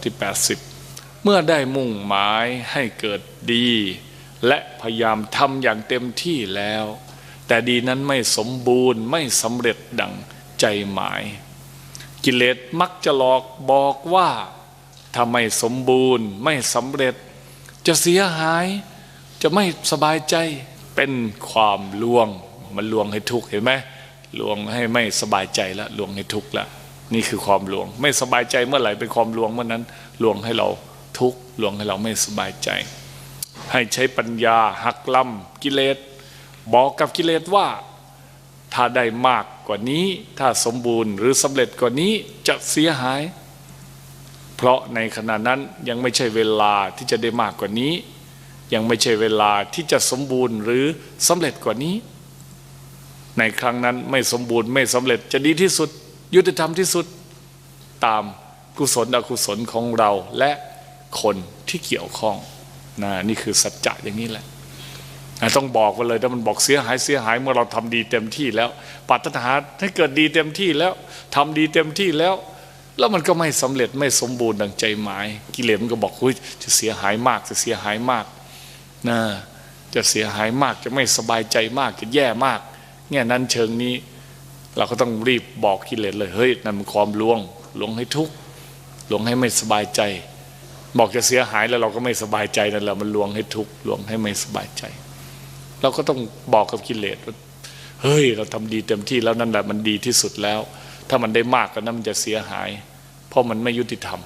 ข้อที่ 80 เมื่อได้มุ่งหมายให้เกิดดี และพยายามทำอย่างเต็มที่แล้ว แต่ดีนั้นไม่สมบูรณ์ไม่สำเร็จดังใจหมาย กิเลสมักจะหลอกบอกว่าถ้าไม่สมบูรณ์ไม่สำเร็จ จะเสียหายจะไม่สบายใจเป็นความลวง มันลวงให้ทุกข์เห็นไหมลวงให้ไม่สบายใจแล้วลวงให้ทุกข์แล้ว นี่คือความหลวง ไม่สบายใจเมื่อไหร่เป็นความหลวงเมื่อนั้นหลวงให้เราทุกข์ลวงให้เราไม่สบายใจ ให้ใช้ปัญญาหักล้ำกิเลสบอกกับกิเลสว่า ถ้าได้มากกว่านี้ ถ้าสมบูรณ์หรือสำเร็จกว่านี้จะเสียหาย เพราะในขณะนั้นยังไม่ใช่เวลาที่จะได้มากกว่านี้ ยังไม่ใช่เวลาที่จะสมบูรณ์หรือสำเร็จกว่านี้ ในครั้งนั้นไม่สมบูรณ์ไม่สำเร็จจะดีที่สุด ยุติธรรมที่สุดตามกุศลอกุศลของเราและคนที่เกี่ยวข้องนะนี่คือสัจจะอย่างนี้แหละต้องบอกไปเลยถ้ามันบอกเสียหายเสียหายเมื่อเราทำดีเต็มที่แล้วปรารถนาให้เกิดดีเต็มที่แล้วทำดีเต็มที่แล้ว แล้วมันก็ไม่สำเร็จไม่สมบูรณ์ดังใจหมาย กิเลสมันก็บอกว่าจะเสียหายมากจะเสียหายมากนะจะเสียหายมากจะไม่สบายใจมากจะแย่มากเงี้ยนั้นเชิงนี้ เราก็ต้องรีบบอกกิเลสเลยเฮ้ยนั่นมันความลวงลวงให้ทุกข์ลวงให้ไม่สบายใจ บอกจะเสียหายแล้วเราก็ไม่สบายใจนั่นแหละมันลวงให้ทุกข์ลวงให้ไม่สบายใจ เราก็ต้องบอกกับกิเลสว่าเฮ้ย เราทำดีเต็มที่แล้วนั่นแหละมันดีที่สุดแล้ว ถ้ามันได้มากกว่านั้นมันจะเสียหาย เพราะมันไม่ยุติธรรม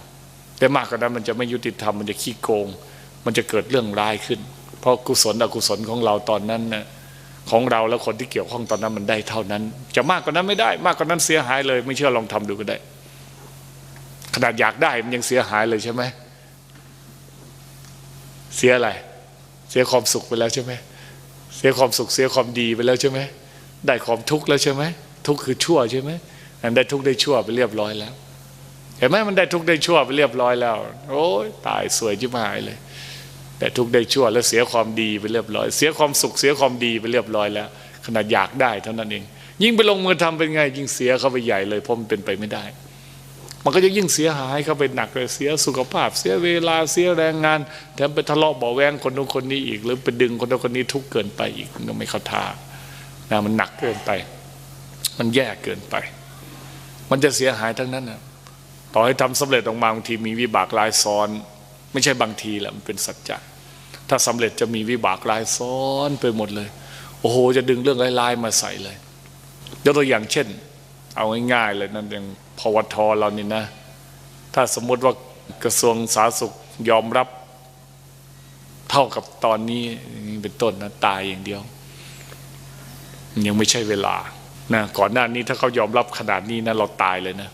ได้มากกว่านั้นมันจะไม่ยุติธรรมมันจะขี้โกง มันจะเกิดเรื่องร้ายขึ้น เพราะกุศลอกุศลของเราตอนนั้นน่ะ ของเราแล้วคนที่เกี่ยวข้องตอนนั้นมันได้เท่านั้น จะมากกว่านั้นไม่ได้ มากกว่านั้นเสียหายเลย ไม่เชื่อลองทำดูก็ได้ ขนาดอยากได้มันยังเสียหายเลยใช่ไหมเสียอะไร เสียความสุขไปแล้วใช่ไหมเสียความสุขเสียความดีไปแล้วใช่ไหมได้ความทุกข์แล้วใช่ไหมทุกข์คือชั่วใช่ไหมอันได้ทุกข์ได้ชั่วไปเรียบร้อยแล้ว เห็นไหมมันได้ทุกข์ได้ชั่วไปเรียบร้อยแล้ว โอ้ยตายสวยจิ๋หายเลย แต่ทุกได้ชั่วแล้วเสียความดีไปเรียบร้อย เสียความสุขเสียความดีไปเรียบร้อยแล้ว ขนาดอยากได้เท่านั้นเอง ยิ่งไปลงมือทำเป็นไง ยิ่งเสียเข้าไปใหญ่เลยเพราะมันเป็นไปไม่ได้ มันก็จะยิ่งเสียหายเข้าไปหนักเลยเสียสุขภาพ เสียเวลาเสียแรงงานแถมไปทะเลาะเบาแวงคนนู้นคนนี้อีก หรือไปดึงคนนู้นคนนี้ทุกข์เกินไปอีกมันก็ไม่เข้าท่านะมันหนักเกินไป มันแย่เกินไป มันจะเสียหายทั้งนั้นนะต่อให้ทำสำเร็จออกมาบางทีมีวิบากลายซ้อน ไม่ใช่บางทีแหละมันเป็นสัจจะถ้าสำเร็จจะมีวิบากลายซ้อนไปหมดเลย โอ้โห จะดึงเรื่องลายๆมาใส่เลยยกตัวอย่างเช่น เอาง่ายๆเลยนั่นอย่างพวทเรานี่นะ ถ้าสมมติว่ากระทรวงสาธารณสุขยอมรับเท่ากับตอนนี้เป็นต้นนะตายอย่างเดียว ยังไม่ใช่เวลานะก่อนหน้านี้ถ้าเขายอมรับขนาดนี้นะเราตายเลยนะ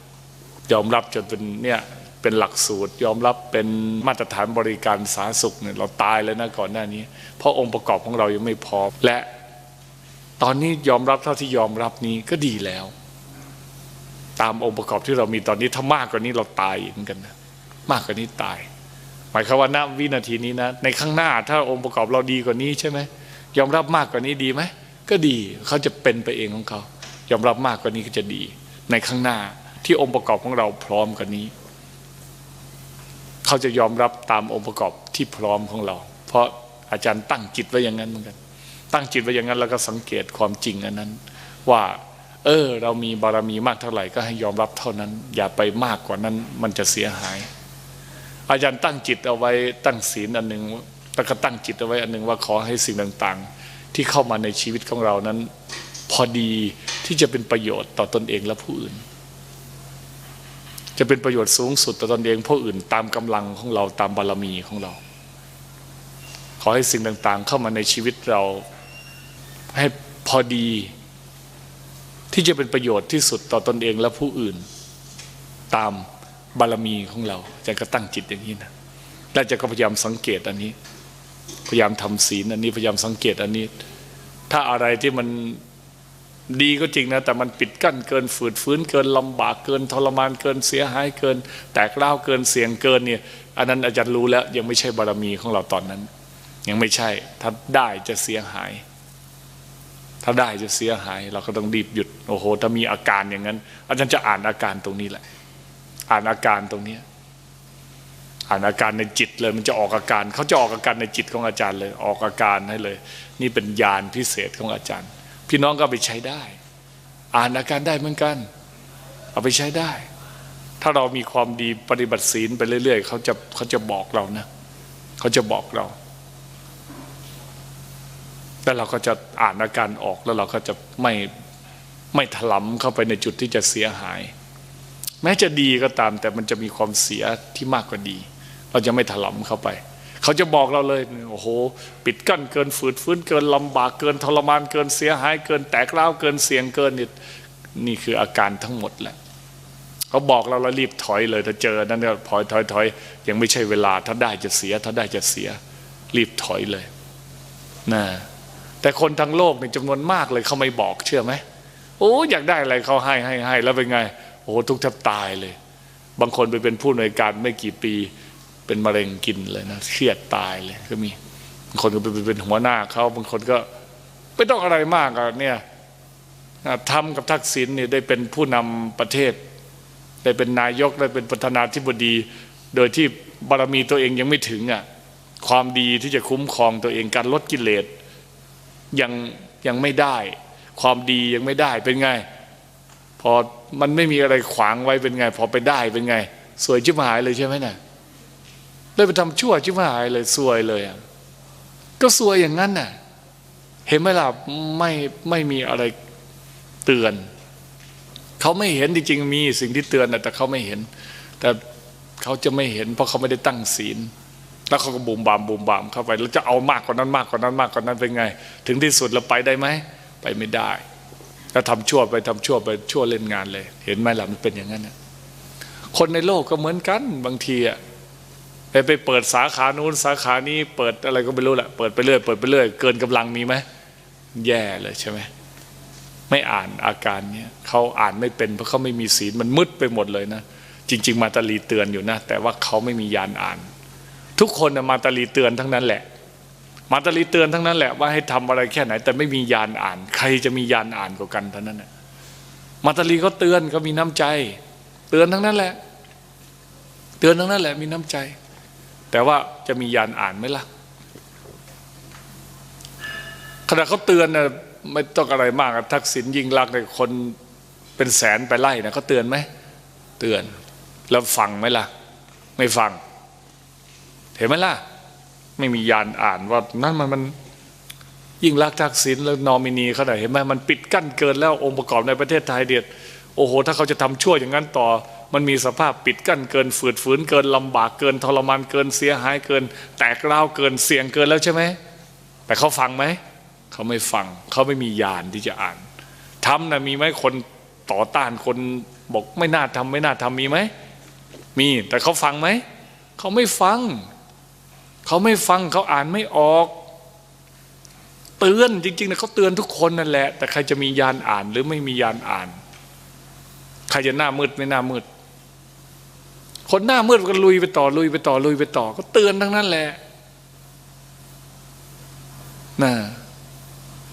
ยอมรับจนเป็นเนี่ย เป็นหลักสูตร ยอมรับเป็นมาตรฐานบริการสาธารณสุขเนี่ยเราตายแล้วนะก่อนหน้านี้ เพราะองค์ประกอบของเรายังไม่พร้อมและตอนนี้ยอมรับเท่าที่ยอมรับนี้ก็ดีแล้ว ตามองค์ประกอบที่เรามีตอนนี้ถ้ามากกว่านี้เราตายเหมือนกันนะมากกว่านี้ตาย หมายความว่าณวินาทีนี้นะ ในข้างหน้าถ้าองค์ประกอบเราดีกว่านี้ใช่ไหมยอมรับมากกว่านี้ดีไหมก็ดีเขาจะเป็นไปเองของเขา ยอมรับมากกว่านี้ก็จะดี ในข้างหน้าที่องค์ประกอบของเราพร้อมกว่านี้ เขาจะยอมรับตามองค์ประกอบที่พร้อมของเรา เพราะอาจารย์ตั้งจิตไว้อย่างนั้นเหมือนกัน ตั้งจิตไว้อย่างนั้นแล้วก็สังเกตความจริงอันนั้น ว่า เออ เรามีบารมีมากเท่าไหร่ก็ให้ยอมรับเท่านั้น อย่าไปมากกว่านั้น มันจะเสียหาย อาจารย์ตั้งจิตเอาไว้ตั้งศีลอันหนึ่งแล้วก็ตั้งจิตเอาไว้อันหนึ่งว่าขอให้สิ่งต่างๆ ที่เข้ามาในชีวิตของเรานั้น พอดีที่จะเป็นประโยชน์ต่อตนเองและผู้อื่น จะเป็นประโยชน์สูงสุดต่อตนเองผู้อื่นตามกำลังของเราตามบารมีของเรา ขอให้สิ่งต่างๆ เข้ามาในชีวิตเราให้พอดี ที่จะเป็นประโยชน์ที่สุดต่อตอนเองและผู้อื่น ตามบารมีของเราจะก็ตั้งจิตอย่างนี้นะและจะก็พยายามสังเกตอันนี้ พยายามทำศีลอันนี้พยายามสังเกตอันนี้ ถ้าอะไรที่มัน ดีก็จริงนะแต่มันปิดกั้นเกินฝืดฟื้นเกินลำบากเกินทรมานเกินเสียหายเกิน แตกเล่าเกินเสียงเกินเนี่ยอันนั้นอาจารย์รู้แล้วยังไม่ใช่บารมีของเราตอนนั้น ยังไม่ใช่ ถ้าได้จะเสียหาย ถ้าได้จะเสียหาย เราก็ต้องรีบหยุดโอ้โห ถ้ามีอาการอย่างนั้น อาจารย์จะอ่านอาการตรงนี้แหละ อ่านอาการตรงนี้อ่านอาการในจิตเลยมันจะออกอาการเขาจะออกอาการในจิตของอาจารย์เลย ออกอาการให้เลย นี่เป็นญาณพิเศษของอาจารย์ พี่น้องก็ไปใช้ได้ อ่านอาการได้เหมือนกัน เอาไปใช้ได้ ถ้าเรามีความดีปฏิบัติศีลไปเรื่อย ๆ เขาจะเขาจะบอกเรานะเขาจะบอกเราแล้วเราก็จะอ่านอาการออกแล้วเราก็จะไม่ไม่ถลำเข้าไปในจุดที่จะเสียหาย แม้จะดีก็ตามแต่มันจะมีความเสียที่มากกว่าดี เราจะไม่ถลำเข้าไป เขาจะบอกเราเลยโอ้โห ปิดกั้นเกินฝืดฟื้นเกินลำบากเกินทรมานเกินเสียหายเกินแตกร้าเกินเสียงเกินนี่นี่คืออาการทั้งหมดแหละเขาบอกเราเรารีบถอยเลย ถ้าเจอนั่นก็ถอยถอยถอยยังไม่ใช่เวลา ถ้าได้จะเสีย ถ้าได้จะเสีย รีบถอยเลยนะแต่คนทั้งโลกในจำนวนมากเลยเขาไม่บอกเชื่อไหมโอ้อยากได้อะไรเขาให้ให้ให้แล้วเป็นไง โอ้ทุกแทบตายเลย บางคนไปเป็นผู้หน่วยการไม่กี่ปี เป็นมะเร็งกินเลยนะเครียดตายเลยก็มีบางคนก็ไปเป็นหัวหน้าเขาบางคนก็ไม่ต้องอะไรมากอะเนี่ยทำกับทักษิณเนี่ยได้เป็นผู้นำประเทศ ได้เป็นนายกได้เป็นประธานาธิบดี โดยที่บารมีตัวเองยังไม่ถึงอะความดีที่จะคุ้มครองตัวเองการลดกิเลสยังยังไม่ได้ ความดียังไม่ได้เป็นไง พอมันไม่มีอะไรขวางไว้เป็นไง พอไปได้เป็นไง สวยชิบหายเลยใช่ไหมน่ะ ได้ไปทำชั่วชิบหายเลยสวยเลยอะก็สวยอย่างนั้นน่ะ เห็นไหมล่ะไม่ไม่มีอะไรเตือน เขาไม่เห็นจริงๆมีสิ่งที่เตือนแต่เขาไม่เห็น แต่เขาจะไม่เห็น เพราะเขาไม่ได้ตั้งศีล แล้วเขาก็บูมบามบูมบามเข้าไปแล้วจะเอามากกว่านั้นมากกว่านั้นมากกว่านั้นเป็นไง ถึงที่สุดเราไปได้ไหมไปไม่ได้ก็ทำชั่วไปทำชั่วไปชั่วเล่นงานเลย เห็นไหมล่ะมันเป็นอย่างนั้นคนในโลกก็เหมือนกันบางทีอะ ไปไปเปิดสาขานู้นสาขานี้เปิดอะไรก็ไม่รู้แหละเปิดไปเรื่อยเปิดไปเรื่อยเกินกำลังมีไหมแย่เลยใช่ไหมไม่อ่านอาการเนี้ยเขาอ่านไม่เป็นเพราะเขาไม่มีศีลมันมืดไปหมดเลยนะจริง ๆ มาตาลีเตือนอยู่นะ แต่ว่าเขาไม่มียานอ่าน ทุกคนนะมาตาลีเตือนทั้งนั้นแหละ มาตาลีเตือนทั้งนั้นแหละว่าให้ทำอะไรแค่ไหน แต่ไม่มียานอ่าน ใครจะมียานอ่านกว่ากันเท่านั้นนะมาตาลีเขาเตือนเขามีน้ำใจ เตือนทั้งนั้นแหละ เตือนทั้งนั้นแหละ มีน้ำใจ แต่ว่าจะมียานอ่านไหมล่ะขณะเขาเตือนนะไม่ต้องอะไรมากทักษิณยิงลักษณ์คนเป็นแสนไปไล่นะเขาเตือนไหมเตือน แล้วฟังไหมล่ะ ไม่ฟัง เห็นไหมล่ะ ไม่มียานอ่านว่านั่นมันมันยิ่งรักทักษิณแล้วนอมินีเขาไหนเห็นไหมมันปิดกั้นเกินแล้วองค์ประกอบในประเทศไทยเดียดโอ้โห ถ้าเขาจะทำชั่วอย่างนั้นต่อ มันมีสภาพปิดกั้นเกินฝืดฝืนเกินลำบากเกินทรมานเกินเสียหายเกิน แตกร้าเกินเสี่ยงเกินแล้วใช่ไหมแต่เขาฟังไหมเขาไม่ฟังเขาไม่มียานที่จะอ่านทำนะมีไหมคนต่อต้านคนบอกไม่น่าทำไม่น่าทำมีไหมมีแต่เขาฟังไหมเขาไม่ฟังเขาไม่ฟังเขาอ่านไม่ออก เตือนจริงๆนะเขาเตือนทุกคนนั่นแหละ แต่ใครจะมียานอ่านหรือไม่มียานอ่าน ใครจะหน้ามืดไม่หน้ามืด คนหน้ามืดก็ลุยไปต่อลุยไปต่อลุยไปต่อ ก็เตือนทั้งนั้นแหละนะ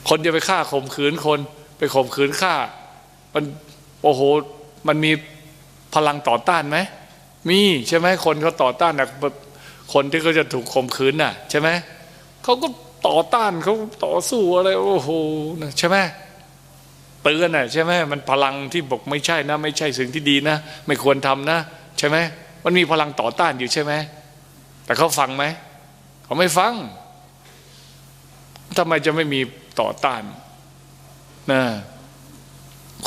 คนจะไปฆ่าข่มขืนคน ไปข่มขืนฆ่า มันโอ้โหมันมีพลังต่อต้านไหมมีใช่ไหมคนเขาต่อต้านนะคนที่เขาจะถูกข่มขืนน่ะ ใช่ไหมเขาก็ต่อต้านเขาต่อสู้อะไรโอ้โหนใช่ไหมเตือนน่ะใช่ไหมมันพลังที่บอกไม่ใช่นะ ไม่ใช่สิ่งที่ดีนะ ไม่ควรทำนะ ใช่ไหม มันมีพลังต่อต้านอยู่ใช่ไหมแต่เขาฟังไหมเขาไม่ฟังทำไมจะไม่มีต่อต้านนะ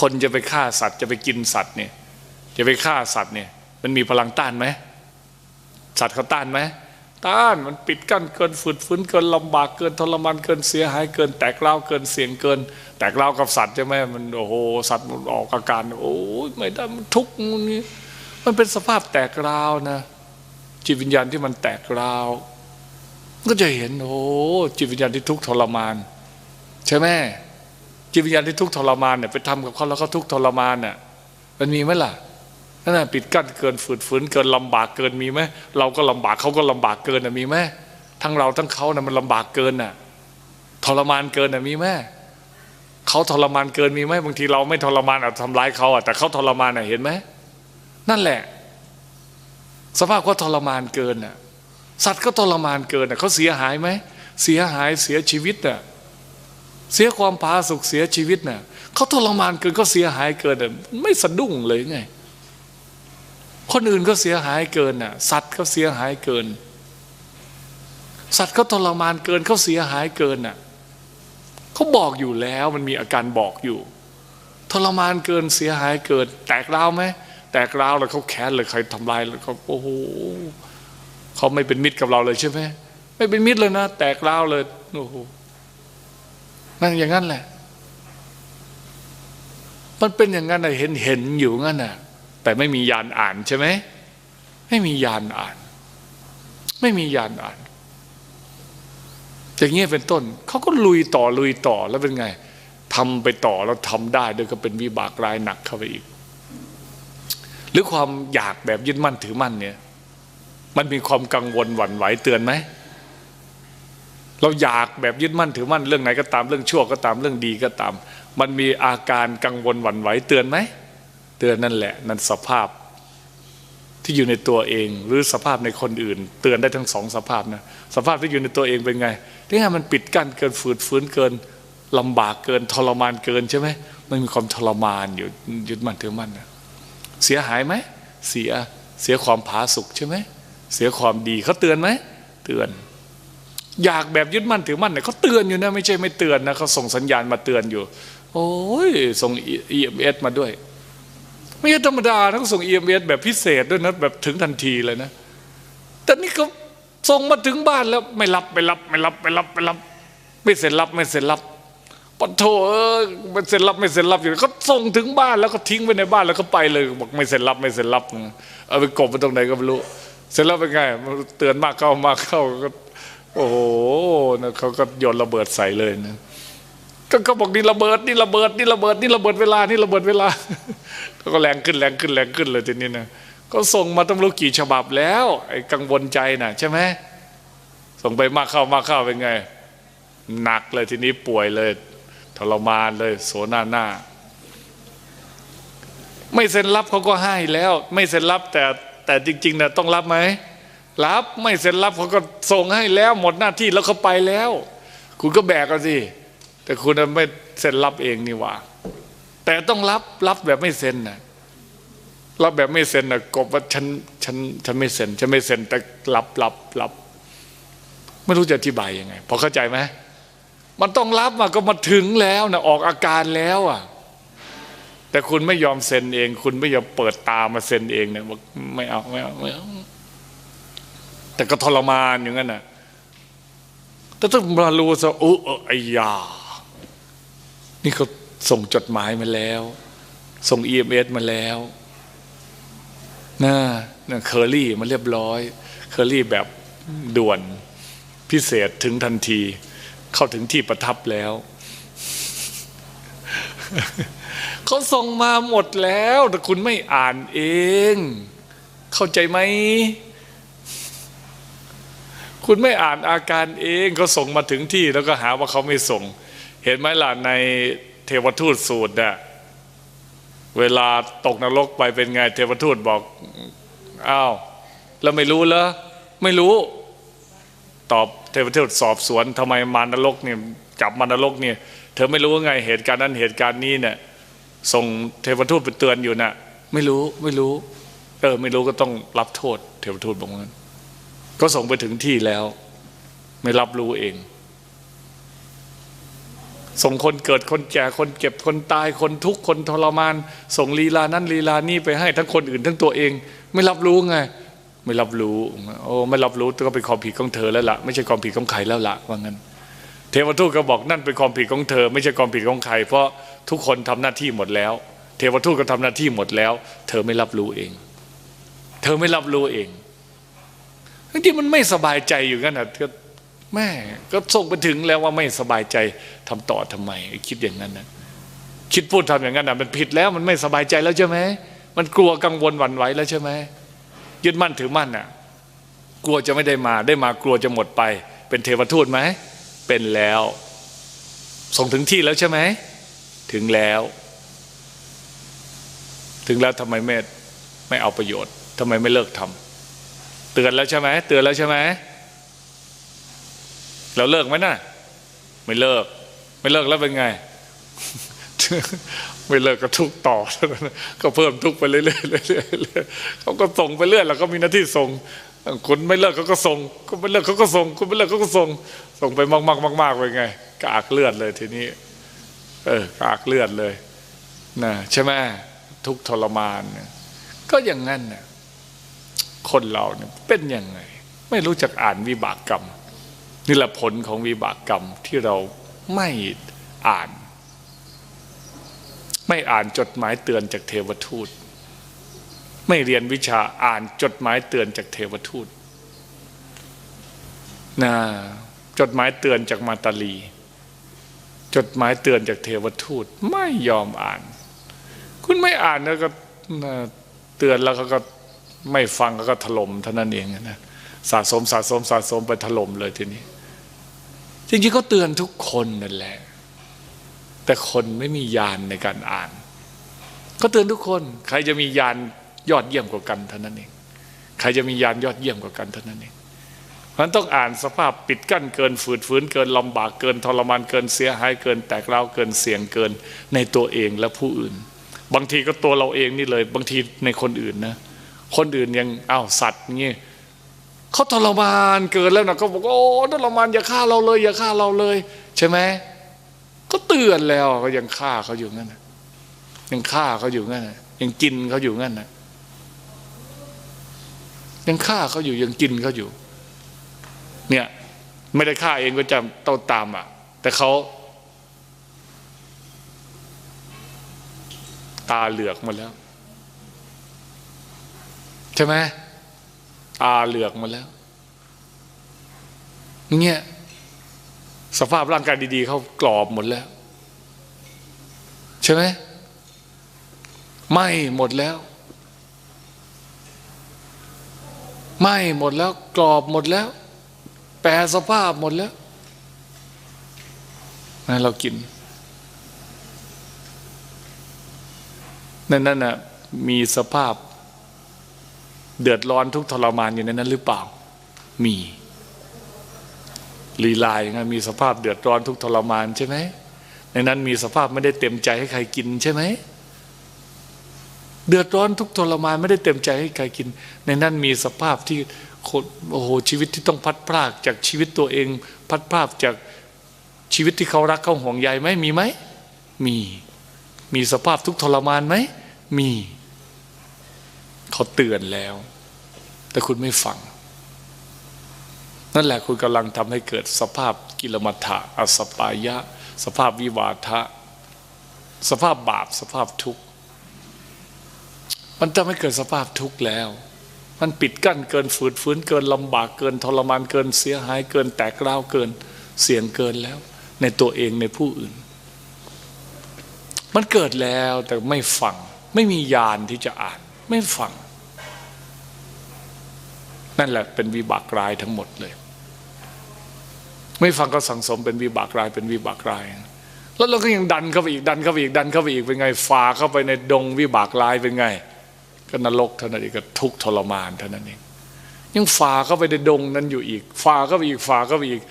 คนจะไปฆ่าสัตว์ จะไปกินสัตว์เนี่ยจะไปฆ่าสัตว์เนี่ย มันมีพลังต้านไหมสัตว์เขาต้านไหมต้านมันปิดกั้นเกินฝืดฟื้นเกินลำบากเกินทรมานเกินเสียหายเกิน แตกเล่าเกินเสียงเกิน แตกเล่ากับสัตว์ใช่ไหมมันโอ้โหสัตว์มันออกอาการโอ้ยไม่ได้มันทุกข์นี่ มันเป็นสภาพแตกราวนะ จิตวิญญาณที่มันแตกราว ก็จะเห็นโอ้จิตวิญญาณที่ทุกข์ทรมาน ใช่ไหมจิตวิญญาณที่ทุกข์ทรมานเนี่ยไปทำกับเขาแล้วเขาทุกข์ทรมานเนี่ยมันมีไหมล่ะนั่นน่ะปิดกั้นเกินฝืดฝืนเกินลำบากเกินมีไหมเราก็ลำบากเขาก็ลำบากเกินน่ะมีไหมทั้งเราทั้งเขาน่ะมันลำบากเกินน่ะทรมานเกินน่ะมีไหมเขาทรมานเกินมีไหมบางทีเราไม่ทรมานอาจทำร้ายเขาอะแต่เขาทรมานน่ะเห็นไหม นั่นแหละ สภาพเขาทรมานเกินน่ะสัตว์ก็ทรมานเกินน่ะเขาเสียหายไหมเสียหายเสียชีวิตน่ะเสียความผาสุกเสียชีวิตน่ะเขาทรมานเกินเขาเสียหายเกินน่ะไม่สะดุ้งเลยไง คนอื่นก็เสียหายเกินน่ะ สัตว์ก็เสียหายเกิน สัตว์เขาทรมานเกินเขาเสียหายเกินน่ะเขาบอกอยู่แล้วมันมีอาการบอกอยู่ ทรมานเกินเสียหายเกิน แตกราวไหม แตกร้าวแล้วเขาแค้นเลยใครทำลายแล้วเขาโอ้โหเขาไม่เป็นมิตรกับเราเลยใช่ไหมไม่เป็นมิตรเลยนะแตกร้าวเลยโอ้โหนั่นอย่างนั้นแหละ มันเป็นอย่างนั้นนะเห็นเห็นอยู่งั้นน่ะ แต่ไม่มียานอ่านใช่ไหมไม่มียานอ่าน ไม่มียานอ่านอย่างเงี้ยเป็นต้นเขาก็ลุยต่อลุยต่อแล้วเป็นไงทำไปต่อแล้วทำได้ด้วยก็เป็นวิบากรายหนักเข้าไปอีก หรือความอยากแบบยึดมั่นถือมั่นเนี่ย มันมีความกังวลหวั่นไหวเตือนไหมเราอยากแบบยึดมั่นถือมั่นเรื่องไหนก็ตามเรื่องชั่วก็ตามเรื่องดีก็ตาม มันมีอาการกังวลหวั่นไหวเตือนไหมเตือนนั่นแหละ นั่นสภาพที่อยู่ในตัวเอง หรือสภาพในคนอื่น เตือนได้ทั้งสองสภาพนะสภาพที่อยู่ในตัวเองเป็นไงที่ไงมันปิดกั้นเกินฝืดฟื้นเกินลำบากเกินทรมานเกินใช่ไหมมันมีความทรมานอยู่ยึดมั่นถือมั่นนะ เสียหายไหมเสียเสียความผาสุกใช่ไหมเสียความดีเขาเตือนไหมเตือน อยากแบบยึดมั่นถือมั่นเนี่ยเขาเตือนอยู่นะไม่ใช่ไม่เตือนนะเขาส่งสัญญาณมาเตือนอยู่ โอ้ยส่ง EMS มเอสมาด้วย ไม่ใช่ธรรมดานะเขาส่ง EMS แบบพิเศษด้วยนะแบบถึงทันทีเลยนะแต่นี่เขาส่งมาถึงบ้านแล้วไม่รับไม่รับไม่รับไม่รับไม่รับ ไม่เซ็นรับไม่เซ็นรับ ปะโถเออไม่เซ็นรับไม่เซ็นรับอยู่เขาส่งถึงบ้านแล้วก็ทิ้งไว้ในบ้านแล้วก็ไปเลยบอกไม่เซ็นรับไม่เซ็นรับเอาไปกบไปตรงไหนก็ไม่รู้ เสร็จแล้วเป็นไงเตือนมากเข้ามากเข้าก็โอ้โหนะเขาก็โยนระเบิดใส่เลยนะก็เขาบอกนี่ระเบิดนี่ระเบิดนี่ระเบิดนี่ระเบิดเวลานี่ระเบิดเวลาก็แรงขึ้นแรงขึ้นแรงขึ้นเลยทีนี้นะก็ส่งมาต้องรู้กี่ฉบับแล้วไอ้กังวลใจน่ะ ใช่ไหมส่งไปมากเข้ามากเข้าเป็นไงหนักเลยทีนี้ป่วยเลย ทรมานเลยโสนาหน้า ไม่เซ็นรับเขาก็ให้แล้ว ไม่เซ็นรับแต่แต่จริงๆนะต้องรับไหมรับไม่เซ็นรับเขาก็ส่งให้แล้วหมดหน้าที่แล้วเขาไปแล้ว คุณก็แบกกันสิแต่คุณไม่เซ็นรับเองนี่หว่า แต่ต้องรับรับแบบไม่เซ็นนะรับแบบไม่เซ็นนะกบว่าฉันฉันฉันไม่เซ็นฉันไม่เซ็นแต่รับรับรับไม่รู้จะอธิบายยังไงพอเข้าใจไหม มันต้องรับมาก็มาถึงแล้วนะออกอาการแล้วอะ แต่คุณไม่ยอมเซ็นเอง คุณไม่ยอมเปิดตามาเซ็นเองเนี่ยบอกไม่เอาไม่เอาไม่เอาแต่ก็ทรมานอย่างนั้นน่ะแต่ต้องมารู้ซะอุไอ้ยา นี่เขาส่งจดหมายมาแล้ว ส่ง EMS มาแล้วนะนะเคอรี่มาเรียบร้อย เคอรี่แบบด่วนพิเศษถึงทันที เข้าถึงที่ประทับแล้วเขาส่งมาหมดแล้ว แต่คุณไม่อ่านเอง เข้าใจไหมคุณไม่อ่านอาการเองเขาส่งมาถึงที่แล้วก็หาว่าเขาไม่ส่ง เห็นไหมล่ะในเทวทูตสูตรน่ะเวลาตกนรกไปเป็นไงเทวทูตบอกอ้าวแล้วไม่รู้เหรอไม่รู้ ตอบ เทวทูตสอบสวนทำไมมารนรกเนี่ยจับมารนรกเนี่ยเธอไม่รู้ไงเหตุการณ์นั้นเหตุการณ์นี้เนี่ยส่งเทวทูตไปเตือนอยู่น่ะไม่รู้ไม่รู้ เออ ไม่รู้ก็ต้องรับโทษ เทวทูตบอกงั้นก็ส่งไปถึงที่แล้ว ไม่รับรู้เอง ส่งคนเกิดคนแก่คนเก็บคนตายคนทุกข์คนทรมาน ส่งลีลานั้นลีลานี้ไปให้ทั้งคนอื่นทั้งตัวเอง ไม่รับรู้ไง ไม่รับรู้โอ้ไม่รับรู้ก็เป็นความผิดของเธอแล้วละ่ะไม่ใช่ความผิดของใครแล้วละว่างั้น เทวทูตก็บอกนั่นเป็นความผิดของเธอ ไม่ใช่ความผิดของใคร เพราะทุกคนทำหน้าที่หมดแล้ว เทวทูตก็ทำหน้าที่หมดแล้ว เธอไม่รับรู้เอง เธอไม่รับรู้เองที่มันไม่สบายใจอยู่งั้นนะก็แม่ก็ส่งไปถึงแล้วว่าไม่สบายใจทำต่อทำไม คิดอย่างนั้นนะคิดพูดทำอย่างนั้นนะมันผิดแล้วมันไม่สบายใจแล้วใช่ไหมมันกลัวกังวลหวั่นไหวแล้วใช่ไหม ยึดมั่นถือมั่นน่ะกลัวจะไม่ได้มาได้มากลัวจะหมดไป เป็นเทวทูตไหมเป็นแล้ว ส่งถึงที่แล้วใช่ไหมถึงแล้ว ถึงแล้วทำไมไม่ไม่เอาประโยชน์ทำไมไม่เลิกทำเตือนแล้วใช่ไหมเตือนแล้วใช่ไหมเราเลิกไหมน่ะไม่เลิก ไม่เลิกแล้วเป็นไง ไม่เลิกก็ทุกต่อเท่านั้นก็เพิ่มทุกไปเรื่อยๆเขาก็ส่งไปเรื่อยแล้วก็มีหน้าที่ส่งคนไม่เลิกเขาก็ส่งคนไม่เลิกเขาก็ส่งคนไม่เลิกเขาก็ส่งส่งไปมากๆมากๆไปไงกากเลือดเลยทีนี้ เออกากเลือดเลยนะใช่ไหมทุกทรมานก็อย่างนั้นน่ะคนเราเนี่ยเป็นยังไง ไม่รู้จักอ่านวิบากกรรมนี่แหละผลของวิบากกรรมที่เราไม่อ่าน ไม่อ่านจดหมายเตือนจากเทวทูต ไม่เรียนวิชาอ่านจดหมายเตือนจากเทวทูตนะจดหมายเตือนจากมาตาลี จดหมายเตือนจากเทวทูต ไม่ยอมอ่าน คุณไม่อ่านแล้วก็เตือนแล้วเขาก็ไม่ฟังแล้วก็ถล่มเท่านั้นเองนะสะสมสะสมสะสมไปถล่มเลยทีนี้ จริงๆเขาเตือนทุกคนนั่นแหละ แต่คนไม่มียานในการอ่าน ก็เตือนทุกคน ใครจะมียานยอดเยี่ยมกว่ากันเท่านั้นเอง ใครจะมียานยอดเยี่ยมกว่ากันเท่านั้นเองมันต้องอ่านสภาพปิดกั้นเกินฝืดฝืนเกินลำบากเกินทรมานเกินเสียหายเกินแตกเล่าเกินเสี่ยงเกินในตัวเองและผู้อื่น บางทีก็ตัวเราเองนี่เลย บางทีในคนอื่นนะ คนอื่นยังอ้าวสัตว์เงี้ยเขาทรมานเกินแล้วนะเขาบอกโอ้ทรมานอย่าฆ่าเราเลย อย่าฆ่าเราเลย ใช่ไหม ก็เตือนแล้วก็ยังฆ่าเขาอยู่งั้นนะยังฆ่าเขาอยู่งั้นนะยังกินเขาอยู่งั้นนะยังฆ่าเขาอยู่ยังกินเขาอยู่ เนี่ย ไม่ได้ฆ่าเองก็จะต้องตามอะ แต่เขาตาเหลือกมาแล้ว ใช่ไหมตาเหลือกมาแล้ว เนี่ย สภาพร่างกายดี ๆเขากรอบหมดแล้ว ใช่ไหมไม่หมดแล้ว ไม่หมดแล้ว กรอบหมดแล้ว แปรสภาพหมดแล้วนะเรากินนั่นนั่นน่ะมีสภาพ เดือดร้อนทุกทรมานอยู่ในนั้นหรือเปล่า มี ลีลายนะมีสภาพเดือดร้อนทุกทรมานใช่ไหมในนั้นมีสภาพไม่ได้เต็มใจให้ใครกินใช่ไหมเดือดร้อนทุกทรมานไม่ได้เต็มใจให้ใครกิน ในนั้นมีสภาพที่คนโอ้โหชีวิตที่ต้องพัดพรากจากชีวิตตัวเอง พัดพรากจากชีวิตที่เขารักเขาห่วงใยไหมมีไหมมี มีสภาพทุกทรมานไหมมี เขาเตือนแล้ว แต่คุณไม่ฟัง นั่นแหละคุณกำลังทำให้เกิดสภาพกิลมัฏฐะอสปายะ สภาพวิวาทะ สภาพบาปสภาพทุกข์ มันทำให้เกิดสภาพทุกข์แล้ว มันปิดกั้นเกินฝืดฝืนเกินลำบากเกินทรมานเกินเสียหายเกินแตกร้าวเกินเสี่ยงเกินแล้ว ในตัวเองในผู้อื่น มันเกิดแล้วแต่ไม่ฟัง ไม่มียานที่จะอ่าน ไม่ฟัง นั่นแหละเป็นวิบากร้ายทั้งหมดเลย ไม่ฟังก็สังสมเป็นวิบากรายเป็นวิบากราย แล้วเราก็ยังดันเข้าไปอีกดันเข้าไปอีกดันเข้าไปอีกเป็นไงฝ่าเข้าไปในดงวิบากรายเป็นไง ก็นรกเท่านั้นเองก็ทุกทรมานเท่านั้นเองยังฝ่าเข้าไปในดงนั้นอยู่อีกฝ่าเข้าไปอีกฝ่าเข้าไปอีก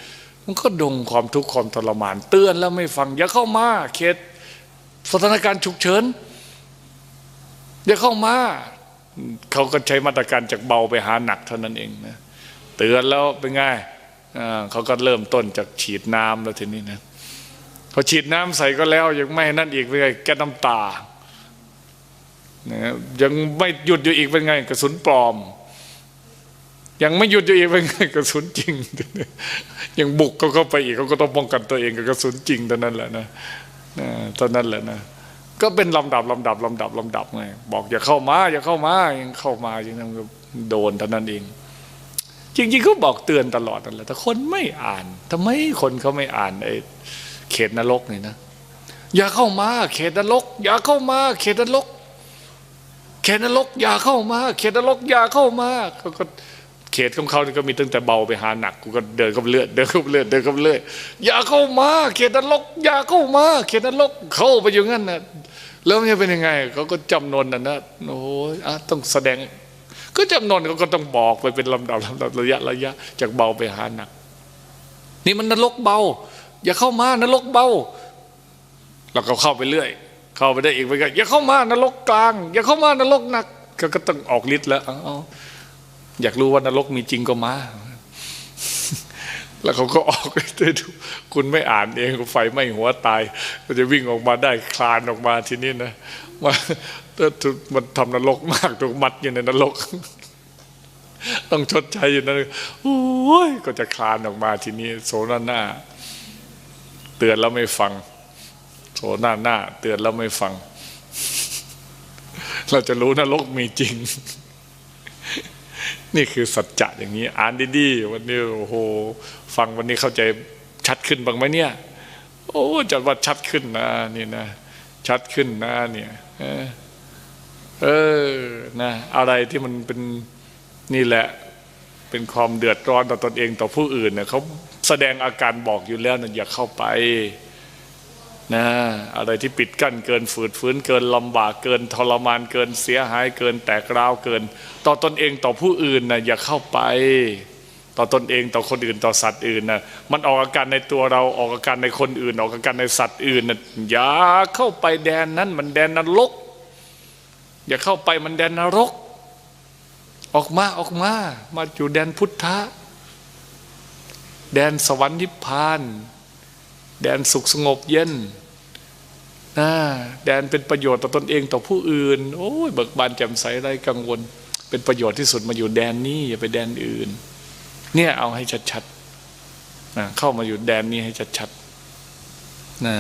มันก็ดงความทุกข์ความทรมาน เตือนแล้วไม่ฟัง อย่าเข้ามาเขตสถานการณ์ฉุกเฉินอย่าเข้ามาเขาก็ใช้มาตรการจากเบาไปหาหนักเท่านั้นเองนะเตือนแล้วเป็นไง เขาก็เริ่มต้นจากฉีดน้ำแล้วทีนี้นะพอฉีดน้ำใส่ก็แล้ว ยังไม่นั่นอีกเป็นไงแก้น้ำตานะยังไม่หยุดอยู่อีกเป็นไงกระสุนปลอม ยังไม่หยุดอยู่อีกเป็นไงกระสุนจริง ยังบุกเขาเข้าไปอีกเขาก็ต้องป้องกันตัวเองกับกระสุนจริงเท่านั้นแหละนะเท่านั้นแหละนะก็เป็นลำดับลำดับลำดับลำดับไงบอกอย่าเข้ามาอย่าเข้ามายังเข้ามาอย่างนั้นก็โดนเท่านั้นเอง จริงๆเขาบอกเตือนตลอดนั่นแหละแต่คนไม่อ่านทำไมคนเขาไม่อ่านไอ้เขตนรกนี่นะอย่าเข้ามา เขตนรก อย่าเข้ามา เขตนรก เขตนรก อย่าเข้ามา เขตนรกอย่าเข้ามาเขาก็เขตของเขาก็มีตั้งแต่เบาไปหาหนักกูก็เดินกับเลือดเดินกับเลือดเดินกับเลือดอย่าเข้ามา เขตนรก อย่าเข้ามา เขตนรกเข้าไปอยู่งั้นนะแล้วมันจะเป็นยังไงเขาก็จำนวนนะนะโอ้ยต้องแสดง ก็จำนวนเขาก็ต้องบอกไปเป็นลำดับลำดับระยะระยะ จากเบาไปหาหนัก นี่มันนรกเบา อย่าเข้ามานรกเบาเราก็เข้าไปเรื่อย เข้าไปได้อีกไปก็อย่าเข้ามานรกกลาง อย่าเข้ามานรกหนัก ก็ต้องออกฤทธิ์แล้วอยากรู้ว่านรกมีจริงก็มา แล้วเขาก็ออกไปดูคุณไม่อ่านเองไฟไหม้หัวตายก็จะวิ่งออกมาได้คลานออกมาทีนี้นะมาถ้ดูมันทำนรกมากถูกมัดอยู่ในนรก ต้องชดใช้อยู่นั่นโอ้ยก็จะคลานออกมาทีนี้โสนาหน้า เตือนแล้วไม่ฟัง โสนาหน้า เตือนแล้วไม่ฟัง เราจะรู้นรกมีจริง นี่คือสัจจะอย่างนี้ อ่านดีๆวันนี้โอ้โห ฟังวันนี้เข้าใจชัดขึ้นบ้างไหมเนี่ย โอ้จัดว่าชัดขึ้นนะนี่นะ ชัดขึ้นนะเนี่ยเออนะอะไรที่มันเป็นนี่แหละ เป็นความเดือดร้อนต่อตนเองต่อผู้อื่นเนี่ยเขาแสดงอาการบอกอยู่แล้วนะอย่าเข้าไปนะอะไรที่ปิดกั้นเกินฝืดฝืนเกินลำบากเกินทรมานเกินเสียหายเกินแตกร้าวเกิน ต่อตนเองต่อผู้อื่นนะอย่าเข้าไป ต่อตนเองต่อคนอื่นต่อสัตว์อื่นนะมันออกอาการในตัวเราออกอาการในคนอื่น ออกอาการในสัตว์อื่นนะอย่าเข้าไปแดนนั้นมันแดนนรกอย่าเข้าไปมันแดนนรก ออกมาออกมา มาอยู่แดนพุทธะแดนสวรรค์นิพพาน แดนสุขสงบเย็นนะแดนเป็นประโยชน์ต่อตนเองต่อผู้อื่น โอ้ยเบิกบานแจ่มใสไรกังวล เป็นประโยชน์ที่สุดมาอยู่แดนนี้อย่าไปแดนอื่น เนี่ยเอาให้ชัดๆเข้ามาอยู่แดนนี้ให้ชัดๆนะ